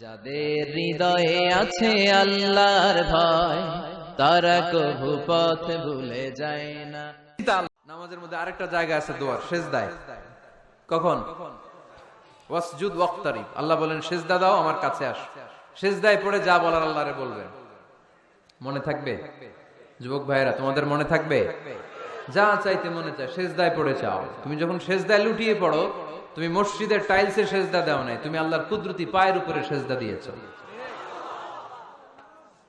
যাদের হৃদয়ে আছে আল্লাহর ভয়, তারা কভু পথ ভুলে যায় না। নামাজের মধ্যে আরেকটা জায়গা আছে দোয়ার, সেজদায়। কখন? ওয়াসজুদ আল্লাহ বলেন, সেজদা দাও, আমার কাছে আস। পড়ে যা বলার আল্লাহরে বলবেন। মনে থাকবে? যুবক ভাইয়েরা, তোমাদের মনে থাকবে? যা চাইতে মনে চায়, সেজদায় পড়ে চাও তুমি যখন সেজদায় লুটিয়ে পড়ো তুমি মসজিদের টাইলসে সেজদা দাও নাই, তুমি আল্লাহর কুদরতি পায়ের উপরে সেজদা দিয়েছ।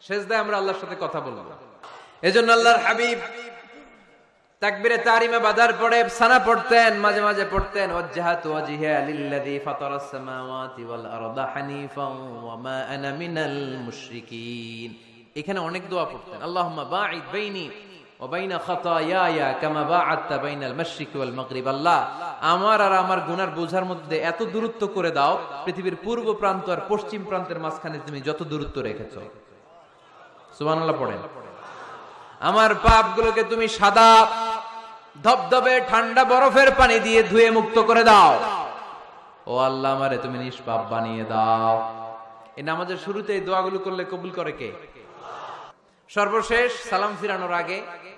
সেজদায় আমরা আল্লাহর সাথে কথা বলব। এজন্য আল্লাহর হাবিব তাকবিরে তারিমে সানা পড়তেন, মাঝে মাঝে পড়তেন ওয়াজহাতু ওয়াজহিয়া লিল্লাযী ফাতারাস সামাওয়াতি ওয়াল আরদা ওয়া মা আনা মিনাল মুশরিকিন। এখানে অনেক দোয়া পড়তেন। আল্লাহুম্মা বাঈদ বাইনি আমার আর আমার গুনার বোঝার মধ্যে এত দূরত্ব করে দাও, পৃথিবীর পূর্ব প্রান্ত আর পশ্চিম প্রান্তের মাঝখানে তুমি যত দূরত্ব রেখেছো। সুবহানাল্লাহ পড়েন। আমার পাপগুলোকে তুমি সাদা, ধবধবে, ঠান্ডা বরফের পানি দিয়ে ধুয়ে মুক্ত করে দাও। ও আল্লাহ আমারে, তুমি নিষ্পাপ বানিয়ে দাও। এই নামাজের শুরুতে এই দোয়াগুলো করলে কবুল করে কে? সর্বশেষ সালাম ফিরানোর আগে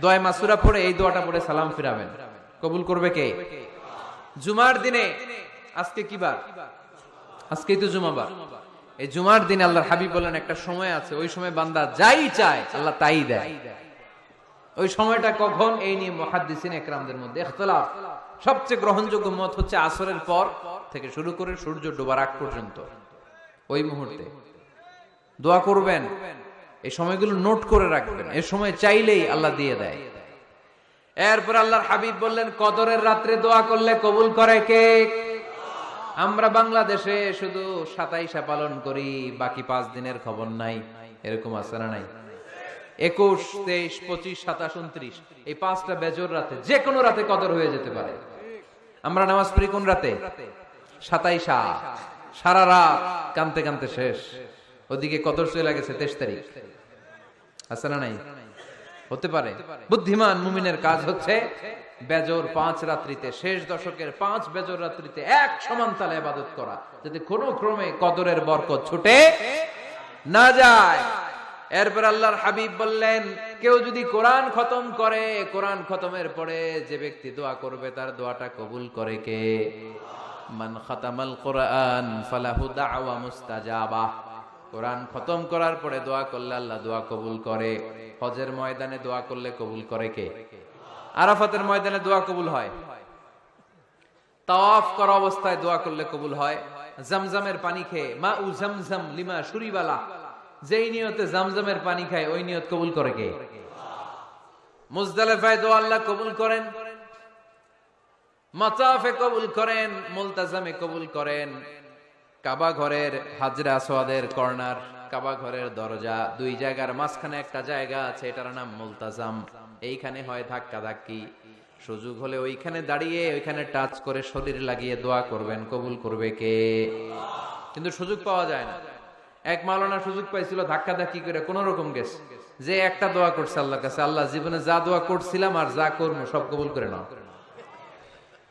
দোয়া মাসুরা পড়ে এই দোয়াটা পড়ে সালাম ফিরাবেন। কবুল করবে কে? জুমার দিনে আজকে কি বার? আজকেই তো জুমাবার এই জুমার দিন আল্লাহর হাবিব বলেন, একটা সময় আছে, ওই সময় বান্দা যাই চায়, আল্লাহ তাই দেয়। ওই সময়টা কখন? এই নিয়ে মহাদ্দিসিন একরামদের মধ্যে ইখতলাফ। সবচেয়ে গ্রহণযোগ্য মত হচ্ছে আসরের পর থেকে শুরু করে সূর্য ডোবার আগ পর্যন্ত। ওই মুহূর্তে। দোয়া করবেন। এই সময়গুলো নোট করে রাখবেন। এই সময় চাইলেই আল্লাহ দিয়ে দেয়। এরপর আল্লাহর হাবিব বললেন, কদরের রাত্রে দোয়া করলে কবুল করে কে? আমরা বাংলাদেশে শুধু সাতাইশা পালন করি, বাকি পাঁচ দিনের খবর নাই। এরকম আছে না নাই? একুশ, তেইশ, পঁচিশ, সাতাশ, উনত্রিশ, এই পাঁচটা বেজর রাতে যে কোনো রাতে কদর হয়ে যেতে পারে। আমরা নামাজ পড়ি কোন রাতে? সাতাইশা। সারা রাত কানতে কানতে শেষ। ওদিকে কদর চলে গেছে তেইশ তারিখ। আছে না নাই? হতে পারে। বুদ্ধিমান মুমিনের কাজ হচ্ছে বেজর পাঁচ রাত্রিতে, শেষ দশকের পাঁচ বেজর রাত্রিতে এক সমান তালে আবাদত করা। যাতে কোনো ক্রমে কদরের বরকত ছুটে, না যায়। এরপর আল্লাহর হাবিব বললেন, কেউ যদি কোরআন খতম করে, কোরআন খতমের পরে যে ব্যক্তি দোয়া করবে, তার দোয়াটা কবুল করে কে? মান খাতামাল কোরআন, ফালাহু দাওয়া মুস্তাজাবা। কোরআন খতম করার পরে দোয়া করলে আল্লাহ দোয়া কবুল করে। হজের ময়দানে দোয়া করলে কবুল করে কে? আরাফাতের ময়দানে দোয়া কবুল হয়। করা অবস্থায় দোয়া করলে কবুল হয়। জামজামের পানি খেয়ে মা উ জামজাম লিমা সুরিবালা যেই নিয়তে জামজামের পানি খায়, ওই নিয়ত কবুল করে কে? মুজদালেফায় দোয়া আল্লাহ কবুল করেন। মাতাফে কবুল করেন, মুলতাজামে কবুল করেন। কাবা ঘরের হাজরা আসওয়াদের কর্নার, কাবা ঘরের দরজা, দুই জায়গার মাঝখানে একটা জায়গা আছে, এটার নাম মুলতাজাম। এইখানে হয় ধাক্কা ধাক্কি সুযোগ হলে ওইখানে দাঁড়িয়ে, ওইখানে টাচ করে শরীর লাগিয়ে দোয়া করবেন, কবুল করবে কে? কিন্তু সুযোগ পাওয়া যায় না। এক মাওলানা সুযোগ পাইছিল ধাক্কা ধাক্কি করে, কোন রকম গেছে যে একটা দোয়া করছে আল্লাহ কাছে, আল্লাহ জীবনে যা দোয়া করছিলাম আর যা করব, সব কবুল করে নাও।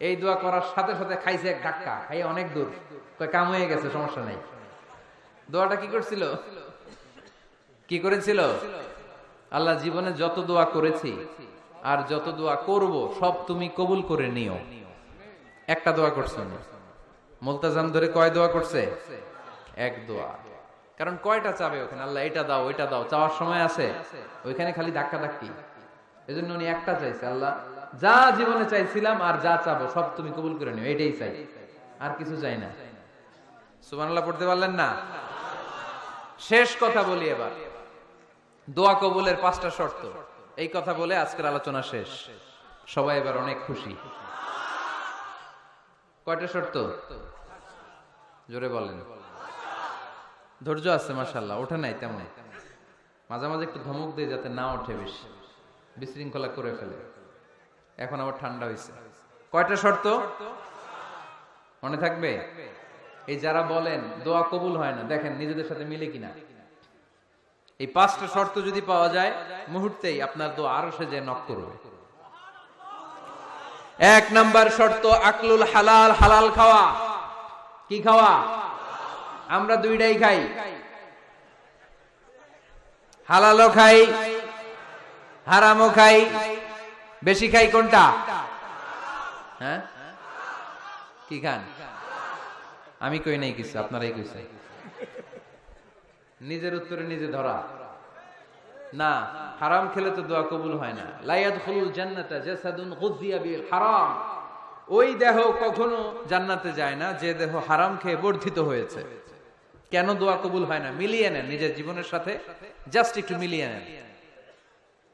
এই দোয়া করার সাথে সাথে খাইছে এক ধাক্কা খাই অনেক দূর। কাম হয়ে গেছে, সমস্যা নাই। দোয়াটা কি করছিল? কি করেছিল? আল্লাহ জীবনে যত দোয়া করেছি আর যত দোয়া করব, সব তুমি কবুল করে নিও। একটা দোয়া করছে? মুলতাজাম ধরে কয় দোয়া করছে? এক দোয়া। কারণ কয়টা চাবে ওখানে? আল্লাহ, এটা দাও, ওইটা দাও, চাওয়ার সময় আছে। ওইখানে খালি ধাক্কা ধাক্কি এজন্য উনি একটা চাইছে, আল্লাহ, যা জীবনে চাইছিলাম আর যা চাবো, সব তুমি কবুল করে নিও, এটাই চাই। আর কিছু চাই না। সুবহানাল্লাহ, পড়তে পারলেন না? শেষ কথা বলি এবার। দোয়া কবুলের পাঁচটা শর্ত। এই কথা বলে আজকের আলোচনা শেষ। সবাই এবার অনেক খুশি। কয়টা শর্ত? জোরে বলেন। ধৈর্য আছে মাসাল্লাহ ওঠে নাই তেমন। মাঝে মাঝে একটু ধমক দিয়ে যাতে না ওঠে বেশি। বিশৃঙ্খলা করে ফেলে। এখন আবার ঠান্ডা হয়েছে কয়টা শর্ত? মনে থাকবে? এই যারা বলেন, দোয়া কবুল হয় না, দেখেন নিজেদের সাথে মিলে কিনা। এই পাঁচটা শর্ত যদি পাওয়া যায়, মুহূর্তেই আপনার দোয়া আরও সে যে নক করবে। এক নাম্বার শর্ত, আকলুল হালাল হালাল খাওয়া। কি খাওয়া? আমরা দুইটাই খাই। হালালও খাই হারামও খাই, বেশি খাই কোনটা? হ্যাঁ? কি খান? আমি কই নাই কিছু, আপনারাই কইছে। নিজের উত্তরে নিজে ধরা। না, হারাম খেলে তো দোয়া কবুল হয় না। লাইয়াদ খুলুল জান্নাতা জাসাদুন গুযিয়া বিল হারাম। ওই দেহ কখনো জান্নাতে যায় না, যে দেহ হারাম খেয়ে বর্ধিত হয়েছে। কেন দোয়া কবুল হয় না? মিলিয়ে নেন নিজের জীবনের সাথে। জাস্ট একটু মিলিয়ে নেন।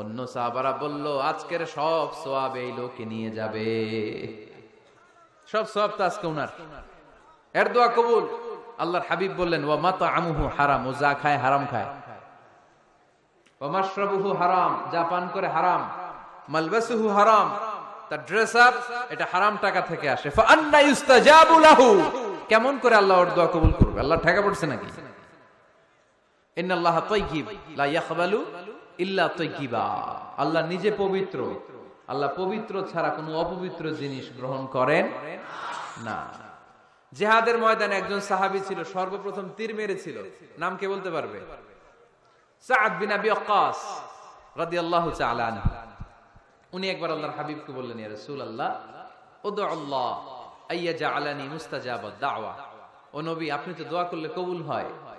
অন্য সাহাবারা বলল, আজকের সব সোয়াব এই লোকে নিয়ে যাবে। সব সব তো উনার। এর দোয়া কবুল। আল্লাহর হাবিব বললেন মাতা আমুহু হারাম, ও যা খায় হারাম খায়। তার ড্রেস আপ এটা হারাম টাকা থেকে আসে। কেমন করে আল্লাহ কবুল করবে? আল্লাহ ঠেকা পড়ছে নাকি? ইল্লা তাইয়িবা আল্লাহ নিজে পবিত্র। আল্লাহ পবিত্র ছাড়া কোনো অপবিত্র জিনিস গ্রহণ করেন না। জিহাদের ময়দানে একজন সাহাবী ছিল, সর্বপ্রথম তীর মেরেছিল। নাম কে বলতে পারবে? উনি একবার আল্লাহর হাবিবকে বললেন মুস্তাজাবাদ দাওয়া ও নবী, আপনি তো দোয়া করলে কবুল হয়।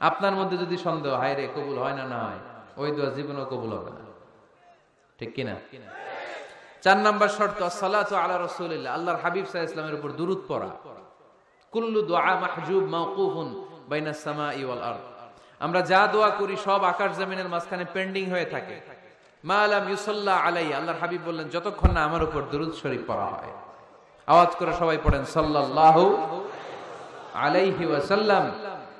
আপনার মধ্যে যদি সন্দেহ, হয় রে, কবুল হয় না? না হয়। ওই দোয়া জীবনও কবুল হবে না। ঠিক কিনা? চার নাম্বার শর্ত, সালাতু আলা রাসূলিল্লাহ। আল্লাহর হাবিব আলাইহি ওয়াসাল্লামের উপর দুরূদ পড়া। কুল্লু দোয়া মাহজুব মাওকুফুন বাইনাস সামাই ওয়াল আরদ। আমরা যা দোয়া করি সব আকাশ জমিনের মাঝখানে পেন্ডিং হয়ে থাকে। মা আলাম ইউসাল্লা আলাই আল্লাহর হাবিব বললেন, যতক্ষণ না আমার উপর দুরূদ শরীফ পড়া হয়। আওয়াজ করে সবাই পড়েন, সাল্লাল্লাহু আলাইহি ওয়াসাল্লাম।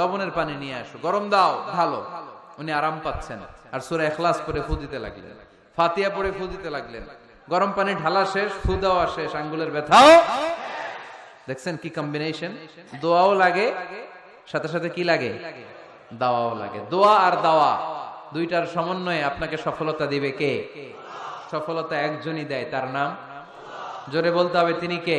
লবণের পানি নিয়ে আসো, গরম দাও উনি আরাম পাচ্ছেন। আর এখলাস পরে ফু দিতে লাগলেন। ফাতিয়া পরে ফু দিতে লাগলেন। গরম পানি ঢালা শেষ শেষ, আঙ্গুলের ব্যথাও দেখছেন কি কম্বিনেশন দোয়াও লাগে, সাথে সাথে কি লাগে? দাওয়াও লাগে। দোয়া আর দাওয়া, দুইটার সমন্বয়ে আপনাকে সফলতা দিবে কে? সফলতা একজনই দেয়, তার নাম? জোরে বলতে হবে, তিনি কে?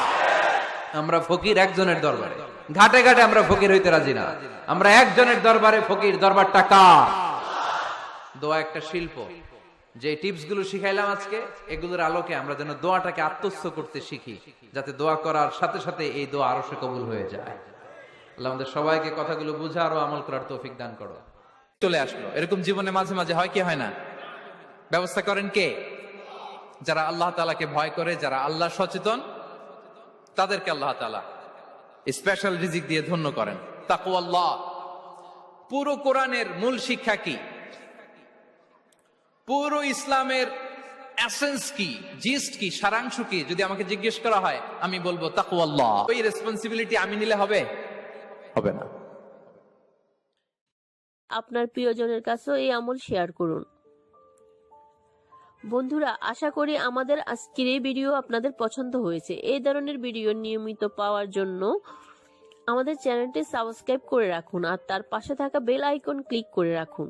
আমরা ফকির একজনের দরবারে। ঘাটে ঘাটে আমরা ফকির হইতে রাজি না। আমরা একজনের দরবারে ফকির, দরবারটা কার? দোয়া একটা শিল্প। যে টিপসগুলো শিখাইলাম আজকে, এগুলোর আলোকে আমরা যেন দোয়াটাকে আত্মস্থ করতে শিখি, যাতে দোয়া করার সাথে সাথে এই দোয়া আরও সে কবুল হয়ে যায়। আল্লাহ আমাদের সবাইকে কথাগুলো বুঝা আরও আমল করার তৌফিক দান করো। চলে আসলো। এরকম জীবনে মাঝে মাঝে হয় কি হয় না? ব্যবস্থা করেন কে? যারা আল্লাহ তালাকে ভয় করে, যারা আল্লাহ সচেতন তাদেরকে আল্লাহ তালা স্পেশাল রিজিক দিয়ে ধন্য করেন। তাকু আল্লাহ পুরো কোরআনের মূল শিক্ষা কি? পুরো ইসলামের এসেন্স কি? জিস্ট কি? সারাংশ কি? যদি আমাকে জিজ্ঞেস করা হয়, আমি বলব তাকু আল্লাহ ওই রেসপন্সিবিলিটি আমি নিলে হবে? হবে না। আপনার প্রিয়জনের কাছেও এই আমল শেয়ার করুন। বন্ধুরা, আশা করি আমাদের আজকের এই ভিডিও আপনাদের পছন্দ হয়েছে। এই ধরনের ভিডিও নিয়মিত পাওয়ার জন্য আমাদের চ্যানেলটি সাবস্ক্রাইব করে রাখুন আর তার পাশে থাকা বেল আইকন ক্লিক করে রাখুন।